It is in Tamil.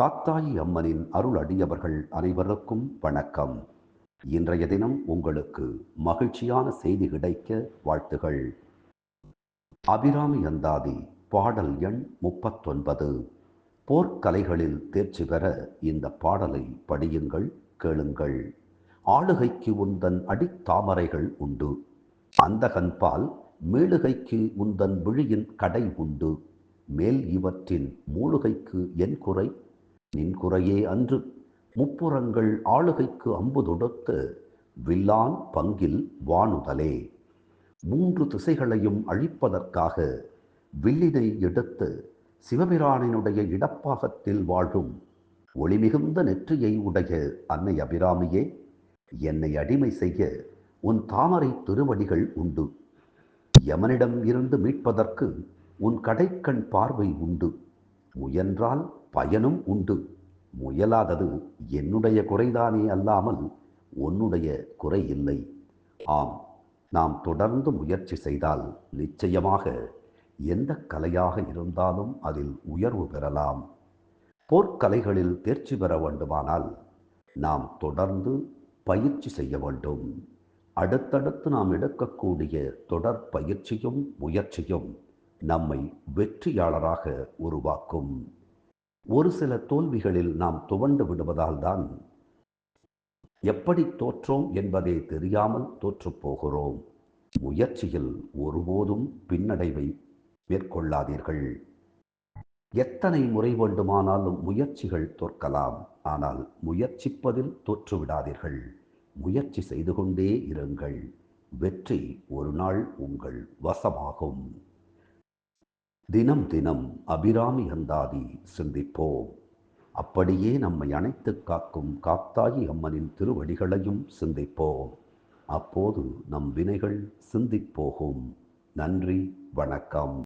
காத்தாயி அம்மனின் அருள் அடியவர்கள் அனைவருக்கும் வணக்கம். இன்றைய தினம் உங்களுக்கு மகிழ்ச்சியான செய்தி கிடைக்க வாழ்த்துகள். அபிராமி அந்தாதி பாடல் எண் முப்பத்தொன்பது. போர்க்கலைகளில் தேர்ச்சி பெற இந்த பாடலை படியுங்கள் கேளுங்கள். ஆளுகைக்கு உந்தன் அடித்தாமரைகள் உண்டு. அந்தகன்பால் மேலுகைக்கு உந்தன் விழியின் கடை உண்டு. மேல் இவற்றின் மூலுகைக்கு என் குறை நின் குறையே அன்று. முப்புறங்கள் ஆளுகைக்கு அம்பு தொடுத்து வில்லான் பங்கில் வானுதலே. மூன்று திசைகளையும் அழிப்பதற்காக வில்லினை எடுத்து சிவபிரானினுடைய இடப்பாகத்தில் வாழும் ஒளிமிகுந்த நெற்றியை உடைய அன்னை அபிராமியே என்னை அடிமை செய்ய உன் தாமரை திருவடிகள் உண்டு. யமனிடம் இருந்து மீட்பதற்கு உன் கடைக்கண் பார்வை உண்டு. முயன்றால் பயனும் உண்டு. முயலாதது என்னுடைய குறைதானே அல்லாமல் உன்னுடைய குறை இல்லை. ஆம் நாம் தொடர்ந்து முயற்சி செய்தால் நிச்சயமாக எந்த கலையாக இருந்தாலும் அதில் உயர்வு பெறலாம். போர்க்கலைகளில் தேர்ச்சி பெற வேண்டுமானால் நாம் தொடர்ந்து பயிற்சி செய்ய வேண்டும். அடுத்தடுத்து நாம் எடுக்கக்கூடிய தொடர் பயிற்சியும் முயற்சியும் நம்மை வெற்றியாளராக உருவாக்கும். ஒரு சில தோல்விகளில் நாம் துவண்டு விடுவதால் தான் எப்படி தோற்றோம் என்பதே தெரியாமல் தோற்றுப் போகிறோம். முயற்சியில் ஒருபோதும் பின்னடைவை மேற்கொள்ளாதீர்கள். எத்தனை முறை வேண்டுமானாலும் முயற்சிகள் தோற்கலாம். ஆனால் முயற்சிப்பதில் தோற்றுவிடாதீர்கள் முயற்சி செய்து கொண்டே இருங்கள். வெற்றி ஒரு நாள் உங்கள் வசமாகும். தினம் தினம் அபிராமி அந்தாதி சிந்திப்போம். அப்படியே நம்மை அணைத்து காக்கும் காத்தாயி அம்மனின் திருவடிகளையும் சிந்திப்போம். அப்போது நம் வினைகள் சிந்திப்போகும். நன்றி வணக்கம்.